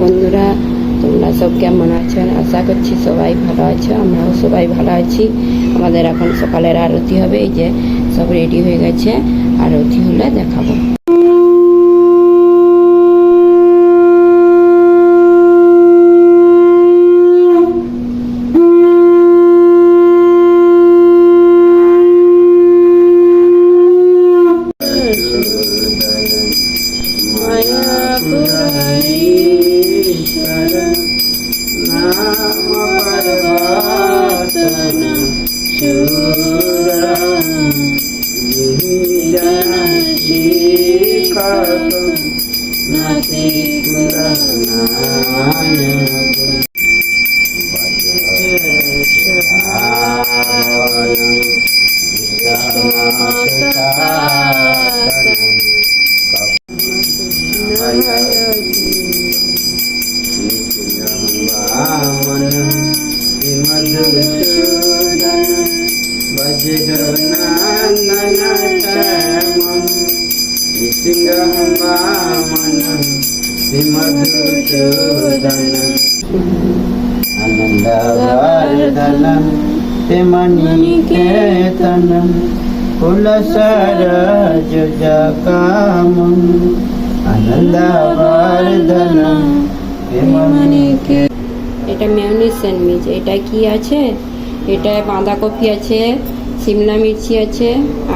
বন্ধুরা, তোমরা সব কেমন আছেন আশা করছি সবাই ভালো আছো, আমরাও সবাই ভালো আছি। আমাদের এখন সকালের আরতি হবে, এই যে সব রেডি হয়ে গেছে, আরতি হলে দেখাবো। आनन्दवर्धनं मणिकेतनं कुलसरजुजकामम् आनन्दवर्धनं मणिके এটা মেয়নিজ স্যান্ডউইচ এটা কি আছে? এটা বাঁধাকপি আছে, সিমলা মির্চি আছে,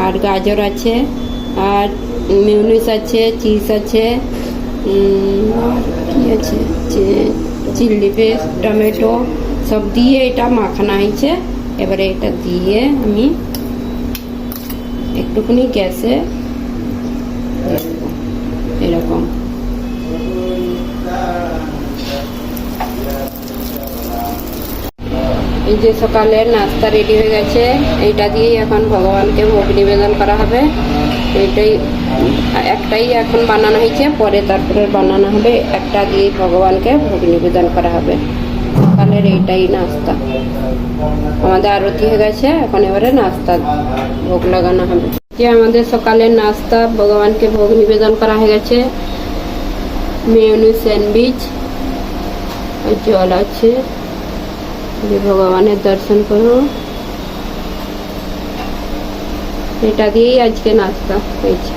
আর গাজর আছে, আর মেয়নিজ আছে চিজ আছে আর কি আছে? চিলি পেস্ট টমেটো সব দিয়ে এটা মাখানো হয়েছে। এবারে এটা দিয়ে আমি একটুখানি গ্যাসে এরকম। এই যে সকালের নাস্তা রেডি হয়ে গেছে, এইটা দিয়েই এখন ভগবানকে ভোগ নিবেদন করা হবে। এইটাই, একটাই এখন বানানো হয়েছে, পরে তারপরে বানানো হবে, একটা দিয়েই ভগবানকে ভোগ নিবেদন করা হবে। সকালের এইটাই নাস্তা। আমাদের আরতি হয়ে গেছে, এখন এবারে নাস্তা, ভোগ লাগানো হবে। যে আমাদের সকালের নাস্তা, ভগবানকে ভোগ নিবেদন করা হয়ে গেছে। মেয়নি স্যান্ডউইচ জল আছে। যে ভগবানের দর্শন করো। এটা দিয়েই আজকে নাস্তা হয়েছে।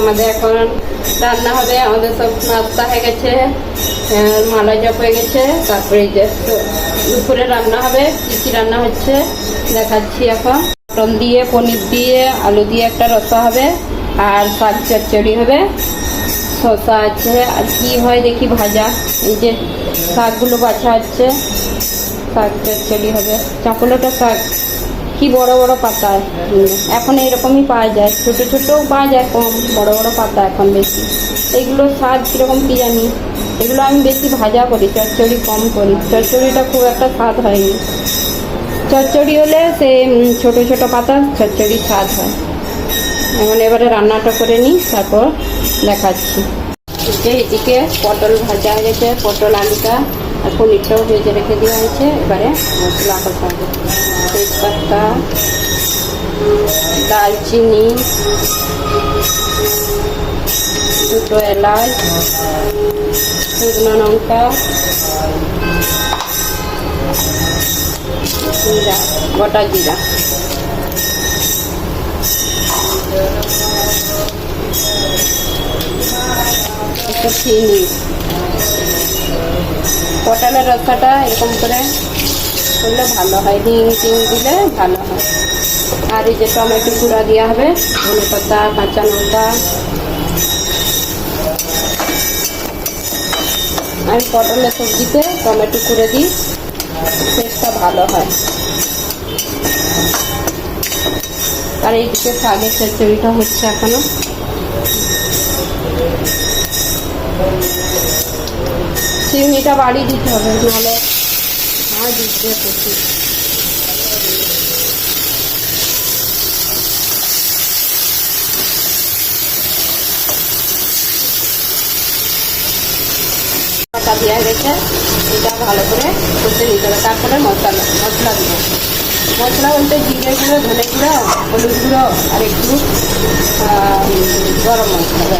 আমাদের এখন রান্না হবে, আমাদের সব নাস্তা হয়ে গেছে মালা জপ হয়ে গেছে, তারপরে দুপুরে রান্না হবে, কী কী রান্না হচ্ছে দেখাচ্ছি এখন। পটল দিয়ে, পনির দিয়ে, আলু দিয়ে একটা রসা হবে, আর শাক চচ্চড়ি হবে। শসা আছে, আর কি হয় দেখি ভাজা। এই যে শাকগুলো বাছা আছে শাক চচ্চড়ি হবে। চাপলোটা শাক, কি বড় বড় পাতা। এখন এরকমই পাওয়া যায়। ছোট ছোটও পাওয়া যায় কম, বড় বড় পাতা এখন বেশি। এগুলো স্বাদ কীরকম কি জানি? এগুলো আমি বেশি ভাজা করি, চচ্চড়ি কম করি। চচ্চড়িটা খুব একটা স্বাদ হয়নি। চচ্চড়ি হলে সে ছোট ছোট পাতা চচ্চড়ি স্বাদ হয়। এখন এবারে রান্নাটা করে নিই, তারপর দেখাচ্ছি। এদিকে পটল ভাজা হয়ে গেছে, পটল, আলুটা আর পনিরটাও ভেজে রেখে দেওয়া হয়েছে। এবারে মশলা কষাবো তেজপাতা দালচিনি দুটো এলাচ, শুকনো লঙ্কা, জিরা, গোটা জিরা। একটু চিনি। পটলের রসাটা এরকম করে করলে ভালো হয়। হিং টিং দিলে ভালো হয়। আর এই যে টমেটো কুড়া দেওয়া হবে, ধনে পাতা, কাঁচা লঙ্কা। আমি পটলের সবজিতে টমেটো কুড়ে দিই, টেস্টটা ভালো হয়। আর এইদিকে শাকের চচ্চড়িটা হচ্ছে এখনও। চিমনিটা বাড়ি দিতে হবে, নাহলে হ্যাঁ দিতে প্রচুর পাতা দেওয়া গেছে এটা ভালো করে কষে নিতে হবে, তারপরে মশলা মশলা দিব। মশলা বলতে জিরে গুঁড়ো, ধনে গুঁড়ো, হলুদ গুঁড়ো আর একটু গরম মশলা।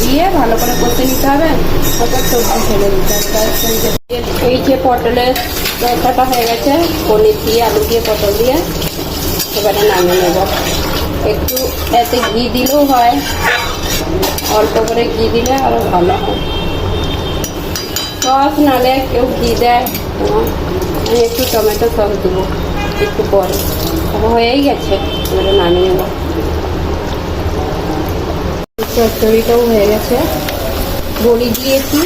দিয়ে ভালো করে কষে নিতে হবে। তারপর সবজি ফেলে দিতে হবে। এই যে পটলের তরকাটা হয়ে গেছে, পনির দিয়ে, আলু দিয়ে, পটল দিয়ে, এবারে নামিয়ে নেব। একটু এতে ঘি দিলেও হয়। অল্প করে ঘি দিলে আরও ভালো হয়। সস নালে কেউ ঘি দেয় আমি একটু টমেটো সস দেবো। একটু পরে। হয়েই গেছে, এবারে নামিয়ে নেব। চচ্চড়িটাও হয়ে গেছে। বড়ি দিয়েছি।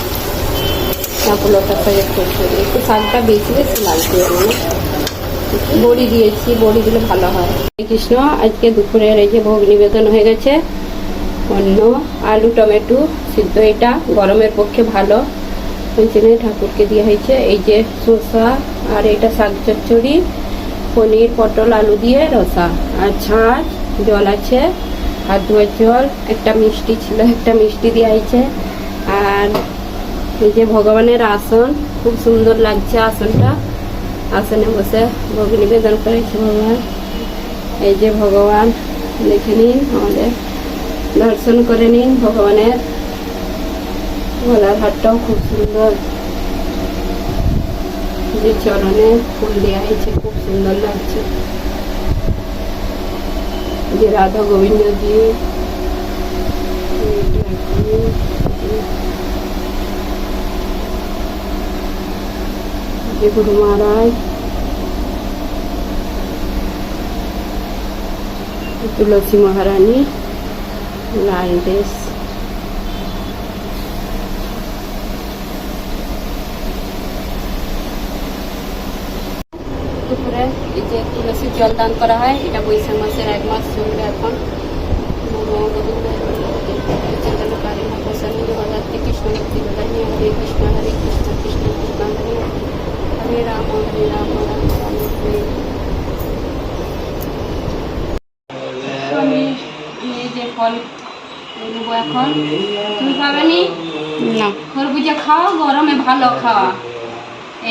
নাপুলতা শাকের চচ্চড়ি একটু শাকটা বেশি বেশি মানে বড়ি দিয়েছি, বড়ি দিলে ভালো হয়। কৃষ্ণ, আজকে দুপুরের এই যে ভোগ নিবেদন হয়ে গেছে। অন্য আলু, টমেটো, সিদ্ধ এটা গরমের পক্ষে ভালো। ওই জন্য ঠাকুরকে দেওয়া হয়েছে। এই যে শসা আর এটা শাক চচ্চড়ি। পনির, পটল, আলু দিয়ে রসা। আর ছাঁচ জল আছে। হাত ধোয়ার জল, একটা মিষ্টি ছিল, একটা মিষ্টি দেওয়া হয়েছে আর এই যে ভগবানের আসন, খুব সুন্দর লাগছে আসনটা। আসনে বসে ভোগ নিবেদন করেছে ভগবান। এই যে ভগবান, দেখে নিন আমাদের। দর্শন করে নিন ভগবানের। গলার হারটাও খুব সুন্দর। যে চরণে ফুল দেওয়া হয়েছে খুব সুন্দর লাগছে যে রাধা গোবিন্দ দিয়ে যে গুরু মহারাজ তুলসী মহারানী লাল ড্রেস দুপুরে এই যে তুলসীর জল দান করা হয়। এটা বৈশাখ মাসের এক মাস চলবে এখন। আমি এই যে ফল নেব এখন তুমি খাবে নি? না। খরবুজা খাও গরমে ভালো খাওয়া।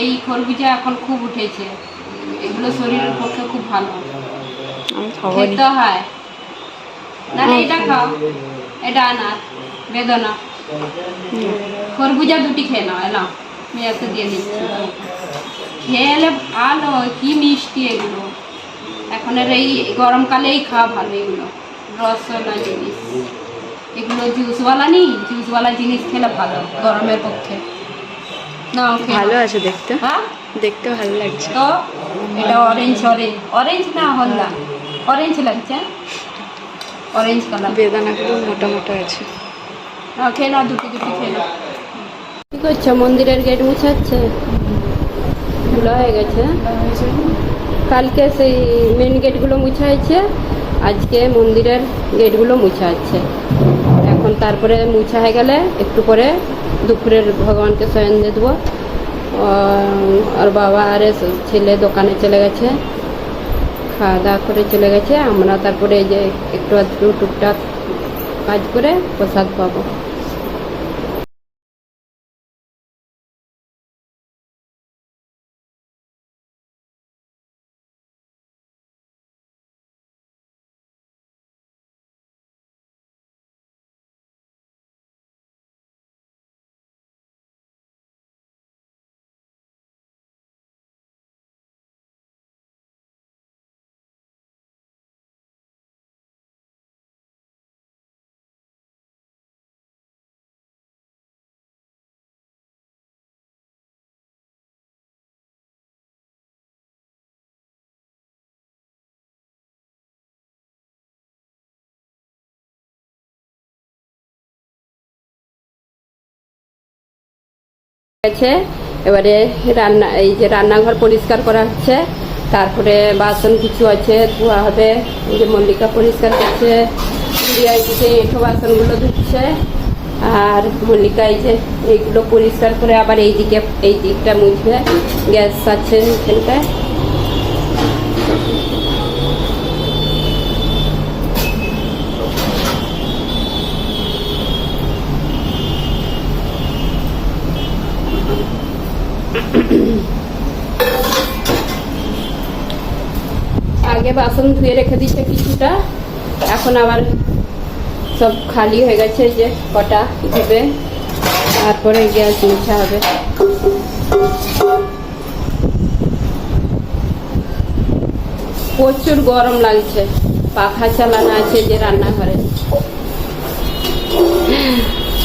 এই খরবুজা এখন খুব উঠেছে। এগুলো শরীরের পক্ষে খুব ভালো। খেতে হয়। না এটা খাও। এটা আনার বেদনা। খরবুজা দুটি খেয়ে নাও এলাম দিয়ে দিচ্ছি। খেয়ে এলে ভালো কি মিষ্টি এগুলো। এখন এই গরমকালেই খাওয়া ভালো এগুলো। রসনা জিনিস। এগুলো জুসওয়ালা নি জুসওয়ালা জিনিস খেলে ভালো গরমের পক্ষে। না ভালো আছে দেখতে। হ্যাঁ? দেখতে ভালো লাগছে। তো এটা অরেঞ্জ অরেঞ্জ অরেঞ্জ না হলদা? অরেঞ্জ লাগছে। অরেঞ্জ কালার বেদানাগুলো মোটা মোটা আছে। না খেয়ে নাও দুটি দুটি খেয়ে কি করছ? মন্দিরের গেট মুছাচ্ছে? ধুলো হয়ে গেছে। কালকে সেই মেন গেটগুলো মুছা হয়েছে আজকে মন্দিরের গেটগুলো মুছা হচ্ছে এখন তারপরে মুছা হয়ে গেলে একটু পরে দুপুরের ভগবানকে শয়ন দিয়ে দেবো। আর- বাবা আর ছেলে দোকানে চলে গেছে। খাওয়া দাওয়া করে চলে গেছে। আমরা তারপরে যে একটু আধটু টুকটাক কাজ করে প্রসাদ পাবো। গেছে। এবারে রান্না, এই যে রান্নাঘর পরিষ্কার করা হচ্ছে। তারপরে বাসন কিছু আছে, ধোয়া হবে। এই যে মল্লিকা পরিষ্কার করছে। এঁঠো বাসনগুলো ধুচ্ছে। আর মল্লিকা এই যে এইগুলো পরিষ্কার করে আবার এই দিকে, এই দিকটা মুছবে। গ্যাস আছে এখানটায়। আগে বাসন ধুয়ে রেখে দিচ্ছে কিছুটা এখন আবার সব খালি হয়ে গেছে যে কটা ধুবে তারপরে গ্যাস মুছা হবে। প্রচুর গরম লাগছে পাখা চালানো আছে যে রান্নাঘরে।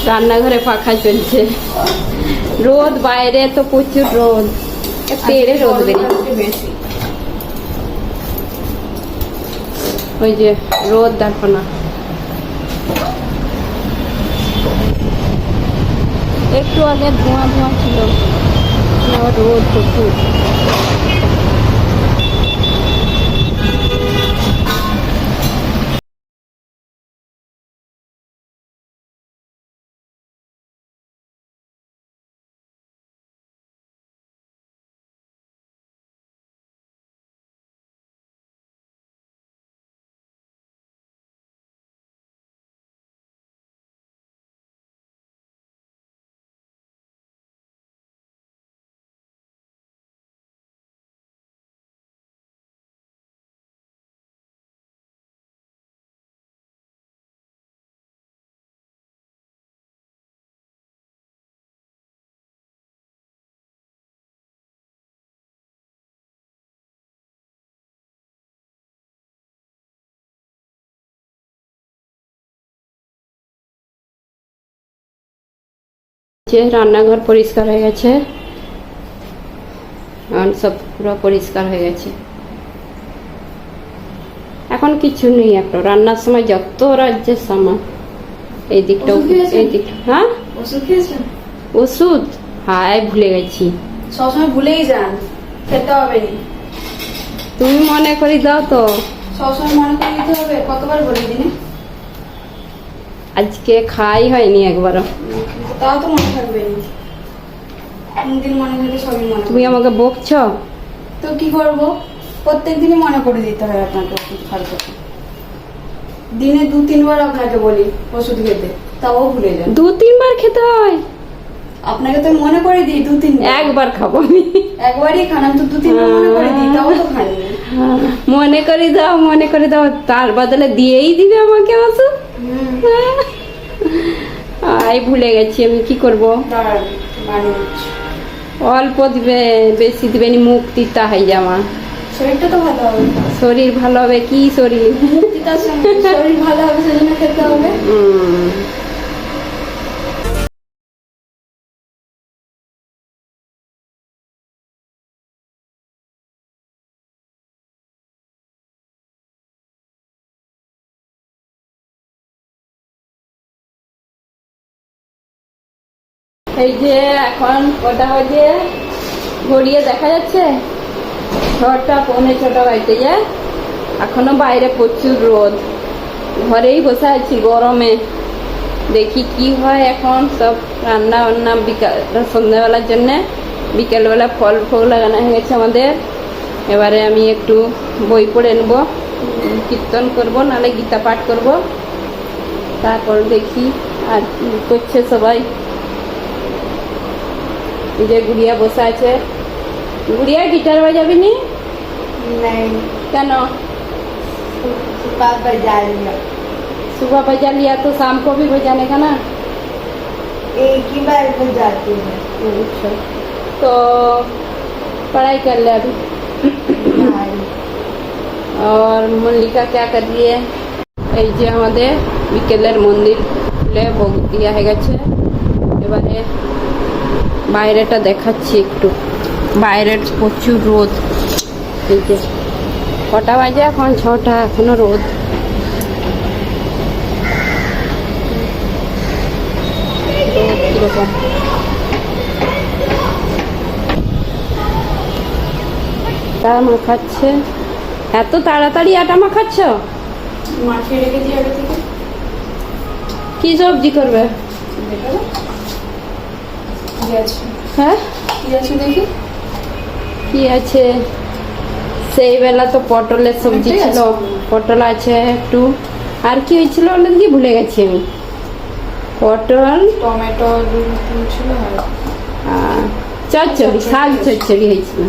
রান্নাঘরে পাখা চলছে। রোদ বাইরে তো প্রচুর রোদ। তেড়ে রোদ বেরিয়েছে। ওই যে রোদ দেখো না। একটু আগে ধোঁয়া ধোঁয়া ছিল। রোদ প্রচুর। যে রান্নাঘর পরিষ্কার হয়ে গেছে। এখন সব পুরো পরিষ্কার হয়ে গেছে। এখন কিছু নেই একটা রান্নার সময় যত রাজ্যের সামান। এই দিকটা ওষুধ এই দিক হ্যাঁ? ওষুধ হায় ভুলে গেছি। সবসময় ভুলেই যান খেতে হবে তুমি মনে করি দাও তো। সবসময় মনে করে দিতে হবে কতবার বলে দিনে আজকে খাই হয়নি একবারও। তাও তো মনে থাকবে কোনদিন মনে থাকলে সবই মনে তুমি আমাকে বকছ? তো কি করব? প্রত্যেক দিনই মনে করে দিতে হয় আপনাকে ওষুধ খাওয়ার কথা। দিনে দু তিনবার আপনাকে বলি ওষুধ খেতে তাও ভুলে যান দু তিনবার খেতে হয়? আপনাকে তো মনে করে দিই দু তিন একবার খাব আমি। একবারই খান আমি তো দু তিনবার মনে করে দিই তাও তো খাননি মনে করে দাও মনে করে দাও তার বদলে দিয়েই দিবে আমাকে ওষুধ। আই ভুলে গেছি আমি কি করব। অল্প দিবে বেশি দিবে নি মুখ তিতা হয়ে যাওয়া। শরীরটা তো ভালো হবে। শরীর ভালো হবে কি শরীর? মুক্তিটার সঙ্গে শরীর ভালো হবে সেজন্য খেতে হবে। এই যে এখন ওটা কটা বাজে ঘড়িয়ে দেখা যাচ্ছে। ছটা পৌনে ছটা বাজতে যায়। এখনও বাইরে প্রচুর রোদ। ঘরেই বসে আছি গরমে। দেখি কি হয় এখন সব রান্না বান্না বিকাল, সন্ধ্যাবেলার জন্যে। বিকেলবেলা ফল ফল লাগানো হয়ে গেছে আমাদের। এবারে আমি একটু বই পড়ে নেব। কীর্তন করব, নাহলে গীতা পাঠ করব। তারপর দেখি আর করছে সবাই। যে গুড়িয়া বসে আছে গুড়িয়া গিটার বাজাবি নি नहीं কেন बात पर जा रही है सुबह बजा लिया तो शाम को भी बजाने का ना एक ही बार में जाती है अच्छा तो पढ़ाई कर ले अभी और मल्लिका क्या कर रही है এই যে আমাদের বিকেলের মন্দির খুলে ভোগ দিয়া হয়ে গেছে এবারে বাইরেটা দেখাচ্ছি একটু। বাইরের প্রচুর রোদ। এই যে কটা বাজে এখন? ছটা এখনও রোদ। আটা মাখাচ্ছে এত তাড়াতাড়ি আটা মাখাচ্ছ মাঠে রেখেছি আগে থেকে। কি সবজি করবে? হ্যাঁ? কি আছে দেখি? কি আছে? সেই বেলা তো পটলের সবজি ছিল। পটল আছে একটু। আর কি হয়েছিল বলে কি ভুলে গেছি আমি। পটল টমেটো ছিল চচ্চড়ি শাক চচ্চড়ি হয়েছিল।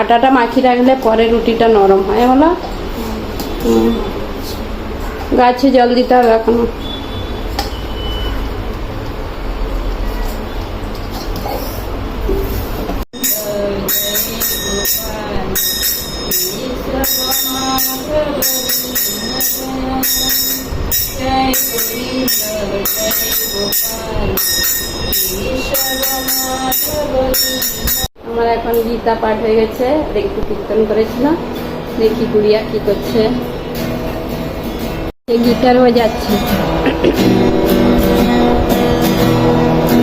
আটাটা মাখি রাখলে পরে রুটিটা নরম হয় হলো? গাছে জল দিতে হবে এখনও। আমার এখন গীতা পাঠ হয়ে গেছে একটু কীর্তন করেছিলাম, দেখি গুড়িয়া কি করছে। সে গিটার বাজাচ্ছে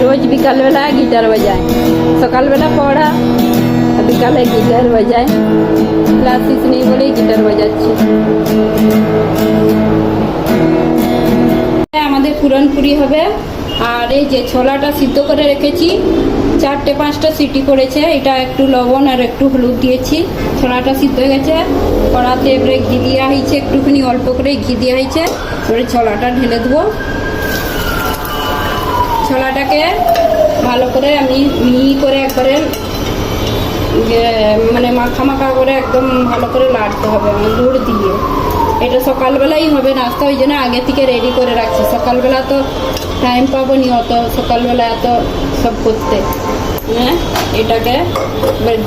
রোজ বিকালবেলা গিটার বাজায় সকালবেলা পড়া। বিকালে গিটার বাজায়। ক্লাসিস নেই বলেই গিটার বাজাচ্ছে। আমাদের পুরনপুরি হবে। আর এই যে ছোলাটা সিদ্ধ করে রেখেছি, চারটে পাঁচটা সিটি করেছে। এটা একটু লবণ আর একটু হলুদ দিয়েছি। ছোলাটা সিদ্ধ হয়ে গেছে। কড়াতে এবারে ঘি দেওয়া হয়েছে একটুখানি অল্প করে ঘি দেওয়া হয়েছে এবারে ছোলাটা ঢেলে দেবো। ছোলাটাকে ভালো করে আমি মিহি করে একবারে মানে মাখা মাখা করে একদম ভালো করে লাড়তে হবে আমার গুড় দিয়ে। এটা সকালবেলাই হবে, নাস্তা ওই জন্য আগে থেকে রেডি করে রাখছি। সকালবেলা তো টাইম পাবো নি অত, সকালবেলা এত সব করতে। হ্যাঁ এটাকে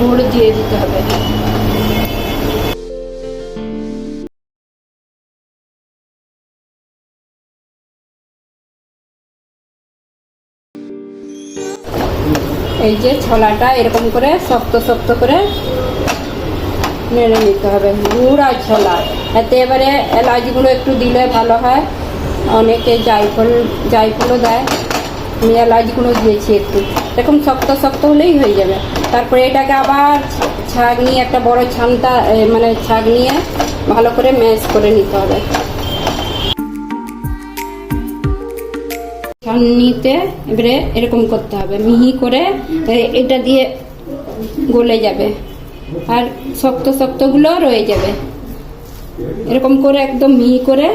গুড় দিয়ে দিতে হবে। এই যে ছোলাটা এরকম করে শক্ত শক্ত করে নেড়ে নিতে হবে। গুড় ছোলা। এতে এবারে এলাচগুলো একটু দিলে ভালো হয়। অনেকে জায়ফল, জায়ফলও দেয়। আমি এলাচগুলো দিয়েছি একটু। এরকম শক্ত শক্ত হলেই হয়ে যাবে। তারপরে এটাকে আবার ছাগ নিয়ে একটা বড় ছানটা মানে ছাগ নিয়ে ভালো করে ম্যাশ করে নিতে হবে। ছাননিতে এবারে এরকম করতে হবে, মিহি করে এটা দিয়ে গলে যাবে। আর শক্ত শক্তগুলো রয়ে যাবে। এরকম করে একদম মিহি করে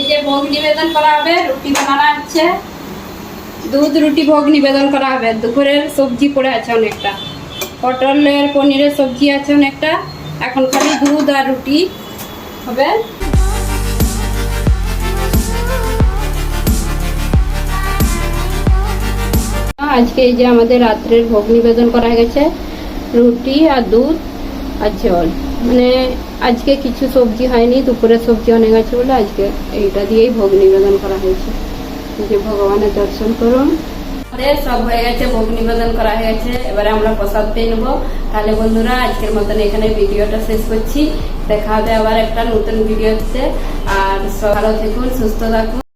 এই যে ভোগ নিবেদন করা হবে, রুটি বানানো হচ্ছে। দুধ, রুটি, ভোগ নিবেদন করা হবে। দুপুরের সবজি পড়ে আছে অনেকটা। পটলের পনিরের সবজি আছে অনেকটা। এখন খালি দুধ আর রুটি হবে। আজকে এই যে আমাদের রাত্রের ভোগ নিবেদন করা গেছে। রুটি আর দুধ আর জল মানে আজকে কিছু সবজি হয়নি দুপুরের সবজি অনেক আছে বলে আজকে এইটা দিয়েই ভোগ নিবেদন করা হয়েছে। যে ভগবানের দর্শন করুন। সব হয়ে গেছে, ভোগ নিবেদন করা হয়ে গেছে। এবারে আমরা প্রসাদ পেয়ে নেব। তাহলে বন্ধুরা, আজকের মতন এখানে ভিডিওটা শেষ করছি। দেখা হবে আবার একটা নতুন ভিডিও ভিডিওতে। আর ভালো থাকুন, সুস্থ থাকুন।